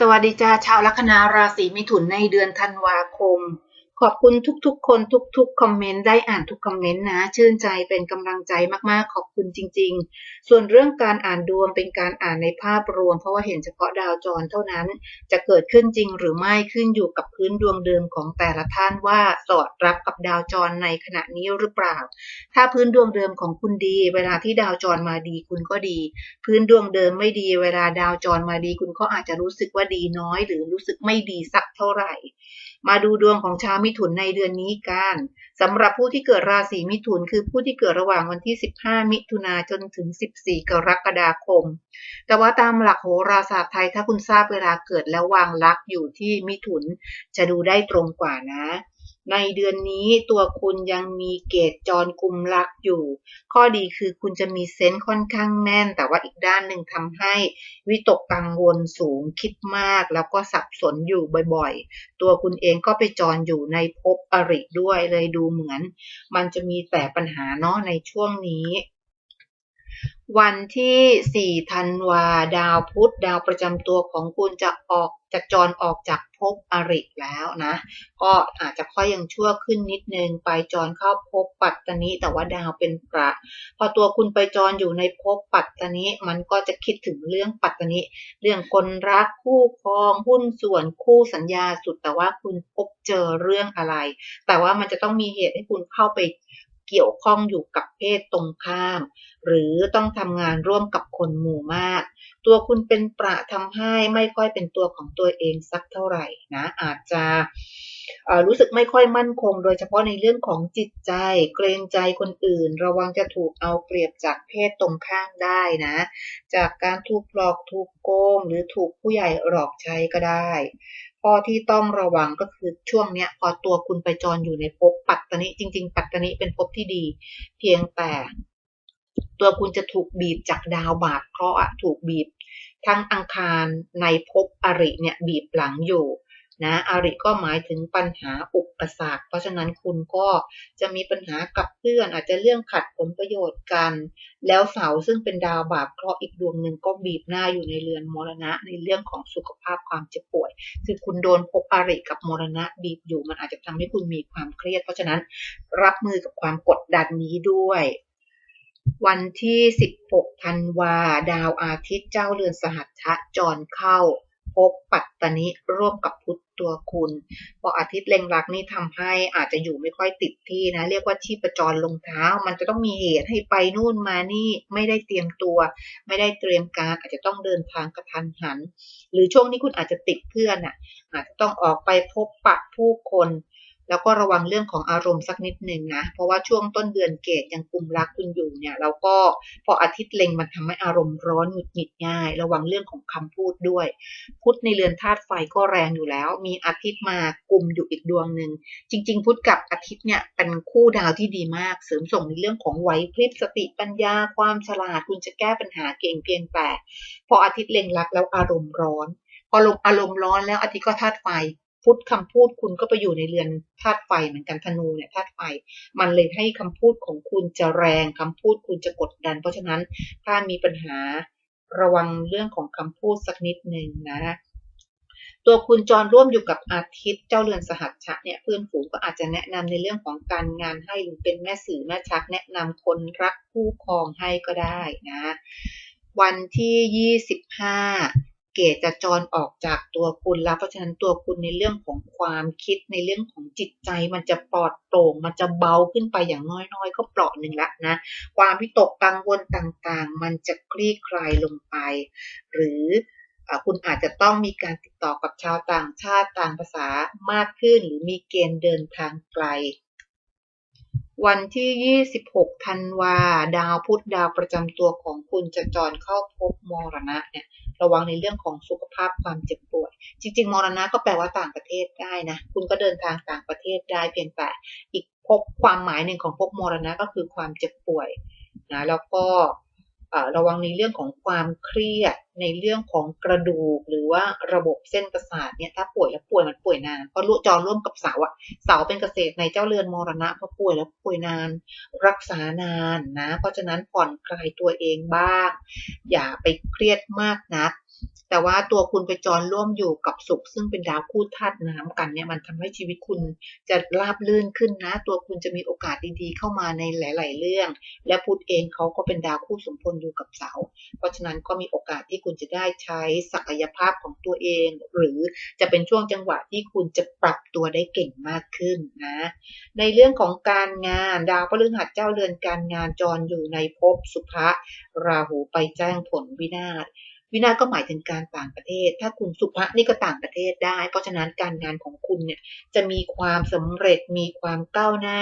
สวัสดีจ้าชาวลัคนาราศีมิถุนในเดือนธันวาคม ขอบคุณทุกๆ คนทุกๆ คอมเมนต์ได้อ่านทุกคอมเมนต์นะ ชื่นใจเป็นกำลังใจมากๆ ขอบคุณจริง ๆ ส่วนเรื่องการอ่านดวงเป็นการอ่านในภาพรวม เพราะว่าเห็นเฉพาะดาวจรเท่านั้น จะเกิดขึ้นจริงหรือไม่ขึ้นอยู่กับพื้นดวงเดิมของแต่ละท่านว่าสอดรับกับดาวจรในขณะนี้หรือเปล่า ถ้าพื้นดวงเดิมของคุณดี เวลาที่ดาวจรมาดีคุณก็ดี พื้นดวงเดิมไม่ดี เวลาดาวจรมาดี คุณก็อาจจะรู้สึกว่าดีน้อย หรือรู้สึกไม่ดีสักเท่าไหร่ มาดูดวงของชาวมิถุนในเดือนนี้กันสำหรับผู้ที่เกิดราศีมิถุนคือผู้ที่เกิดระหว่างวันที่ 15 มิถุนาจนถึง 14 กรกฎาคม แต่ว่าตามหลักโหราศาสตร์ไทยถ้าคุณทราบเวลาเกิดแล้ววางลักอยู่ที่มิถุนจะดูได้ตรงกว่านะ ในเดือนนี้ตัวคุณยังมีเกตจรกุมรักอยู่ ข้อดีคือคุณจะมีเซนส์ค่อนข้างแน่น แต่ว่าอีกด้านหนึ่งทำให้วิตกกังวลสูงคิดมาก แล้วก็สับสนอยู่บ่อยๆ ตัวคุณเองก็ไปจรอยู่ในภพอริด้วยเลยดูเหมือน มันจะมีแต่ปัญหาเนาะในช่วงนี้ วันที่4ธันวาดาวพุธดาวประจำตัวของคุณจะออกจะจรออกจากภพอริแล้วนะ ก็อาจจะค่อยยังชั่วขึ้นนิดนึงไปจรเข้าภพปัตตนิแต่ว่าดาวเป็นประพอตัวคุณไปจรอยู่ในภพปัตตนิมันก็จะคิดถึงเรื่องปัตตนิเรื่องคนรักคู่ครองหุ้นส่วนคู่สัญญาสุดแต่ว่าคุณพบเจอเรื่องอะไร แต่ว่ามันจะต้องมีเหตุให้คุณเข้าไป เกี่ยวข้องอยู่กับเพศตรงข้าม หรือต้องทำงานร่วมกับคนหมู่มาก ตัวคุณเป็นประทำให้ไม่ค่อยเป็นตัวของตัวเองสักเท่าไหร่นะ อาจจะรู้สึกไม่ค่อยมั่นคง โดยเฉพาะในเรื่องของจิตใจ เกรงใจคนอื่น ระวังจะถูกเอาเปรียบจากเพศตรงข้ามได้นะ จากการถูกหลอกถูกโกง หรือถูกผู้ใหญ่หลอกใช้ก็ได้ ข้อที่ต้องระวังก็คือช่วงเนี้ยพอตัวคุณไปจรอยู่ในภพปัตตนิจริง ๆ ปัตตนิเป็นภพที่ดี เพียงแต่ ตัวคุณจะถูกบีบจากดาวบาปเคราะห์ถูกบีบ ทั้งอังคารในภพอริเนี่ยบีบหลังอยู่ นะอาริก็หมายถึงปัญหาอุปสรรค เพราะฉะนั้นคุณก็จะมีปัญหากับเพื่อน อาจจะเรื่องขัดผลประโยชน์กัน แล้วเสาซึ่งเป็นดาวบาปเคราะห์อีกดวงหนึ่งก็บีบหน้าอยู่ในเรือนมรณะ ในเรื่องของสุขภาพความเจ็บป่วย คือคุณโดนพบอาริกับมรณะบีบอยู่ มันอาจจะทำให้คุณมีความเครียด เพราะฉะนั้นรับมือกับความกดดันนี้ด้วยวันที่ 16 ธันวา ดาวอาทิตย์เจ้าเรือนสหัชชะจรเข้า ภพปัตตนิร่วมกับพุทธตัวคุณพออาทิตย์เล็งรักนี่ทำให้อาจจะอยู่ไม่ค่อยติดที่นะ เรียกว่าที่ประจรลงเท้า มันจะต้องมีเหตุให้ไปนู่นมานี่ไม่ได้เตรียมตัว ไม่ได้เตรียมการอาจจะต้องเดินทางกระทันหัน หรือช่วงนี้คุณอาจจะติดเพื่อนอะอาจจะต้องออกไปพบปะผู้คน แล้วก็ระวังเรื่องของอารมณ์สักนิดหนึ่งนะ เพราะว่าช่วงต้นเดือนเกตยังกลุ่มรักคุณอยู่เนี่ยแล้วก็พออาทิตย์เล็งมันทำให้อารมณ์ร้อนหงุดหงิดง่าย ระวังเรื่องของคำพูดด้วย พุธในเรือนธาตุไฟก็แรงอยู่แล้ว มีอาทิตย์มากลุ่มอยู่อีกดวงหนึ่งจริง ๆ พุธกับอาทิตย์เนี่ยเป็นคู่ดาวที่ดีมาก เสริมส่งในเรื่องของไหวพริบสติปัญญาความฉลาดคุณจะแก้ปัญหาเก่งเพียงแต่พออาทิตย์เล็งรักแล้วอารมณ์ร้อน พอลมอารมณ์ร้อนแล้วอาทิตย์ก็ธาตุไฟ พุทธคำพูดคุณก็ไปอยู่ในเรือนธาตุไฟเหมือนกันธนูเนี่ยธาตุไฟ มันเลยให้คำพูดของคุณจะแรงคำพูดคุณจะกดดัน เพราะฉะนั้นถ้ามีปัญหาระวังเรื่องของคำพูดสักนิดหนึ่งนะตัวคุณจรร่วมอยู่กับอาทิตย์เจ้าเรือนสหัชชะเนี่ยเพื่อนฝูงก็อาจจะแนะนำในเรื่องของการงานให้หรือเป็นแม่สื่อแม่ชัก แนะนำคนรักคู่ครองให้ก็ได้นะ วันที่ 25 เกตจะจรออกจากตัวคุณแล้ว เพราะฉะนั้นตัวคุณในเรื่องของความคิดในเรื่องของจิตใจ มันจะปลอดโปร่ง มันจะเบาขึ้นไปอย่างน้อยๆ ก็เปราะหนึ่งละนะ ความวิตกกังวลต่างๆ มันจะคลี่คลายลงไป หรือคุณอาจจะต้องมีการติดต่อกับชาวต่างชาติต่างภาษามากขึ้น หรือมีเกณฑ์เดินทางไกล วันที่ 26 ธันวา ดาวพุธดาวประจำตัวของคุณจะจรเข้าพบมรณะเนี่ย ระวังในเรื่องของสุขภาพความเจ็บป่วย จริง ๆ มรณะก็แปลว่าต่างประเทศได้นะ คุณก็เดินทางต่างประเทศได้เพียงแต่อีกพบความหมายหนึ่งของพบมรณะก็คือความเจ็บป่วยนะแล้วก็ระวังในเรื่องของความเครียด ในเรื่องของกระดูกหรือว่าระบบเส้นประสาทเนี่ยถ้าป่วยแล้วป่วยมันป่วยนานเพราะจอร่วมกับเสาอะเสาเป็นเกษตรในเจ้าเรือนมรณะพอป่วยแล้วป่วยนาน รักษานานนะ เพราะฉะนั้นผ่อนคลายตัวเองบ้าง อย่าไปเครียดมากนัก แต่ว่าตัวคุณไปจรร่วมอยู่กับสุข ซึ่งเป็นดาวคู่ธาตุน้ำกันเนี่ยมันทำให้ชีวิตคุณจะราบลื่นขึ้นนะ ตัวคุณจะมีโอกาสดีๆ เข้ามาในหลาย ๆ เรื่อง และพุธเองเขาก็เป็นดาวคู่สมพลอยู่กับเสาเพราะฉะนั้นก็มีโอกาสที่คุณจะได้ใช้ศักยภาพของตัวเอง หรือจะเป็นช่วงจังหวะที่คุณจะปรับตัวได้เก่งมากขึ้นนะ ในเรื่องของการงานดาวพฤหัสเจ้าเรือนการงานจรอยู่ในภพสุภะราหูไปแจ้งผลวินาศ วินาศก็หมายถึงการต่างประเทศ ถ้าคุณสุภะนี่ก็ต่างประเทศได้ เพราะฉะนั้นการงานของคุณเนี่ยจะมีความสำเร็จมีความก้าวหน้า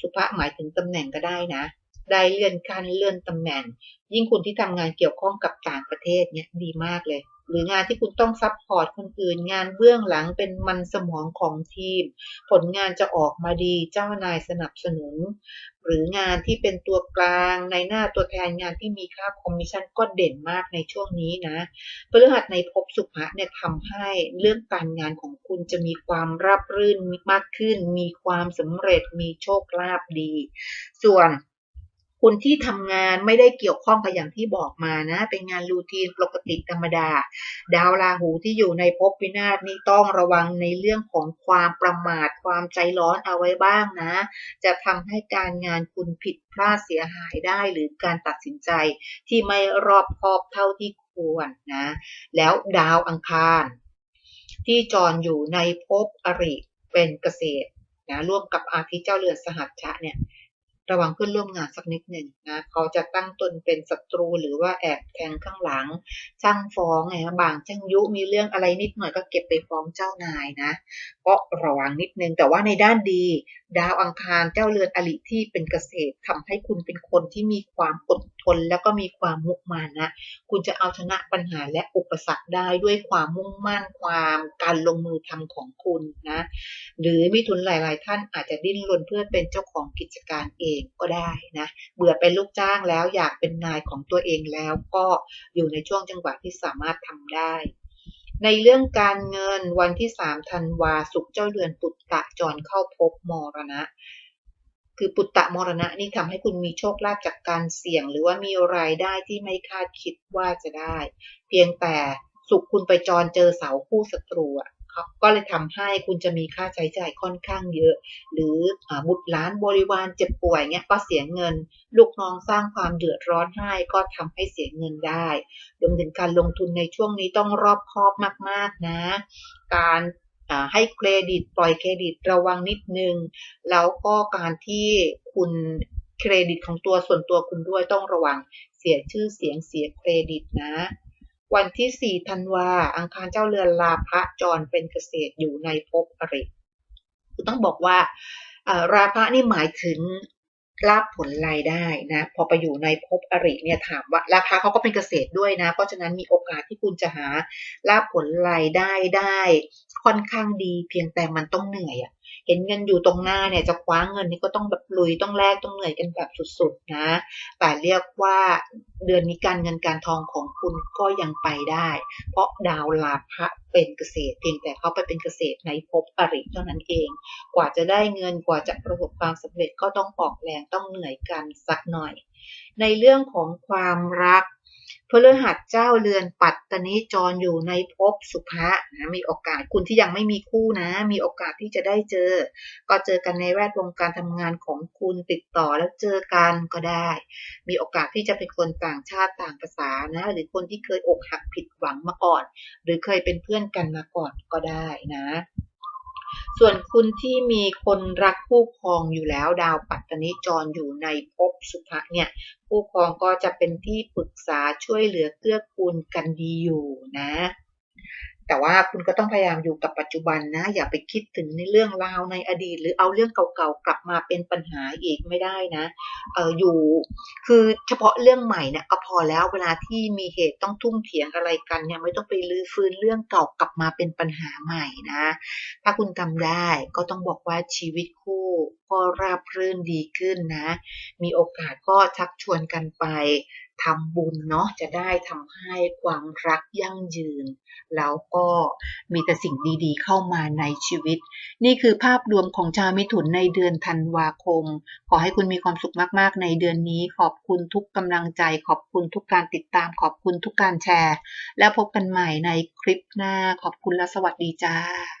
สุภะหมายถึงตำแหน่งก็ได้นะ ได้เลื่อนขั้นเลื่อนตำแหน่ง ยิ่งคุณที่ทำงานเกี่ยวข้องกับต่างประเทศเนี่ยดีมากเลย หรืองานที่คุณต้องซัพพอร์ตคนอื่น งานเบื้องหลังเป็นมันสมองของทีม ผลงานจะออกมาดีเจ้านายสนับสนุน หรืองานที่เป็นตัวกลางในหน้าตัวแทนงานที่มีค่าคอมมิชชั่นก็เด่นมากในช่วงนี้นะพฤหัสในภพสุภะเนี่ยทำให้เรื่องการงานของคุณจะมีความราบรื่นมากขึ้น มีความสำเร็จมีโชคลาภดี ส่วน คุณที่ทำงานไม่ได้เกี่ยวข้องกับอย่างที่บอกมานะ เป็นงานรูทีนปกติธรรมดา ดาวราหูที่อยู่ในภพวินาศนี่ต้องระวังในเรื่องของความประมาทความใจร้อนเอาไว้บ้างนะ จะทำให้การงานคุณผิดพลาดเสียหายได้หรือการตัดสินใจที่ไม่รอบคอบเท่าที่ควรนะ แล้วดาวอังคาร ที่จรอยู่ในภพอริเป็นเกษตรนะร่วมกับอาทิตย์เจ้าเรือนสหัชชะเนี่ย ระวังเพื่อนร่วมงานสักนิดหนึ่งนะเขาจะตั้งตนเป็นศัตรูหรือว่าแอบแทงข้างหลังช่างฟ้องไงบางช่างยุมีเรื่องอะไรนิดหน่อยก็เก็บไปฟ้องเจ้านายนะก็ระวังนิดนึงแต่ว่าในด้านดี ดาวอังคารเจ้าเรือนอลิที่เป็นเกษตรทำให้คุณเป็นคนที่มีความอด นแล้วก็มีความมุมานะ คุณจะเอาชนะปัญหาและอุปสรรคได้ด้วยความมุ่งมั่นความการลงมือทำของคุณนะ หรือมิถุนหลาย ๆ ท่านอาจจะดิ้นรนเพื่อเป็นเจ้าของกิจการเองก็ได้นะ เบื่อเป็นลูกจ้างแล้วอยากเป็นนายของตัวเองแล้วก็อยู่ในช่วงจังหวะที่สามารถทำได้ในเรื่องการเงินวันที่สามธันวาสุกเจ้าเดือนปุตตะจรเข้าพบมรณะ คือปุตตะมรณะนี่ทำให้คุณมีโชคลาภจากการเสี่ยง หรือว่ามีรายได้ที่ไม่คาดคิดว่าจะได้ เพียงแต่สุขคุณไปจรเจอเสาคู่ศัตรูอะก็เลยทำให้คุณจะมีค่าใช้จ่ายค่อนข้างเยอะ หรือบุตรล้านบริวารเจ็บป่วยเนี่ยก็เสียเงิน ลูกน้องสร้างความเดือดร้อนให้ก็ทำให้เสียเงินได้รวมถึงการลงทุนในช่วงนี้ต้องรอบคอบมาก ๆนะ การ ให้เครดิตปล่อยเครดิตระวังนิดนึง แล้วก็การที่คุณเครดิตของตัวส่วนตัวคุณด้วยต้องระวังเสียชื่อเสียงเสียเครดิตนะ วันที่4ธันวาอังคารเจ้าเรือนลาพระจรเป็นเกษตรอยู่ในภพอริคือต้องบอกว่าราพะนี่หมายถึง ลาบผลรายได้นะ พอไปอยู่ในภพอริเนี่ยถามว่าราคาเขาก็เป็นเกษตรด้วยนะ เพราะฉะนั้นมีโอกาสที่คุณจะหาลาบผลรายได้ได้ ค่อนข้างดี เพียงแต่มันต้องเหนื่อยอะ ห็นเงินอยู่ตรงหน้าเนี่ยจะคว้าเงินนี่ก็ต้องแบบลุยต้องแลกต้องเหนื่อยกันแบบสุดๆนะ แต่เรียกว่าเดือนนี้การเงินการทองของคุณก็ยังไปได้ เพราะดาวลาภะเป็นเกษตรเพียงแต่เขาไปเป็นเกษตรในภพอริเท่านั้นเอง กว่าจะได้เงินกว่าจะประสบความสำเร็จก็ต้องออกแรงต้องเหนื่อยกันสักหน่อย ในเรื่องของความรัก พฤหัสเจ้าเรือนปัตตนิจรอยู่ในภพสุภะนะมีโอกาสคุณที่ยังไม่มีคู่นะ มีโอกาสที่จะได้เจอ ก็เจอกันในแวดวงการทำงานของคุณติดต่อแล้วเจอกันก็ได้ มีโอกาสที่จะเป็นคนต่างชาติต่างภาษานะ หรือคนที่เคยอกหักผิดหวังมาก่อน หรือเคยเป็นเพื่อนกันมาก่อนก็ได้นะ ส่วนคุณที่มีคนรักคู่ครองอยู่แล้วดาวปัตตนิจรอยู่ในภพสุภะเนี่ยคู่ครองก็จะเป็นที่ปรึกษาช่วยเหลือเกื้อกูลกันดีอยู่นะ แต่ว่าคุณก็ต้องพยายามอยู่กับปัจจุบันนะ อย่าไปคิดถึงในเรื่องราวในอดีต หรือเอาเรื่องเก่าๆกลับมาเป็นปัญหาอีกไม่ได้นะเอออยู่คือเฉพาะเรื่องใหม่เนี่ยก็พอแล้วเวลาที่มีเหตุต้องทุ่มเถียงอะไรกันเนี่ยไม่ต้องไปลื้อฟื้นเรื่องเก่ากลับมาเป็นปัญหาใหม่นะ ถ้าคุณทำได้ก็ต้องบอกว่าชีวิตคู่ก็ราบรื่นดีขึ้นนะ มีโอกาสก็ชักชวนกันไป ทำบุญเนาะจะได้ทำให้ความรักยั่งยืน แล้วก็มีแต่สิ่งดีๆ เข้ามาในชีวิต นี่คือภาพรวมของชาวมิถุนในเดือนธันวาคม ขอให้คุณมีความสุขมากๆ ในเดือนนี้ ขอบคุณทุกกำลังใจ ขอบคุณทุกการติดตาม ขอบคุณทุกการแชร์ แล้วพบกันใหม่ในคลิปหน้า ขอบคุณและสวัสดีจ้า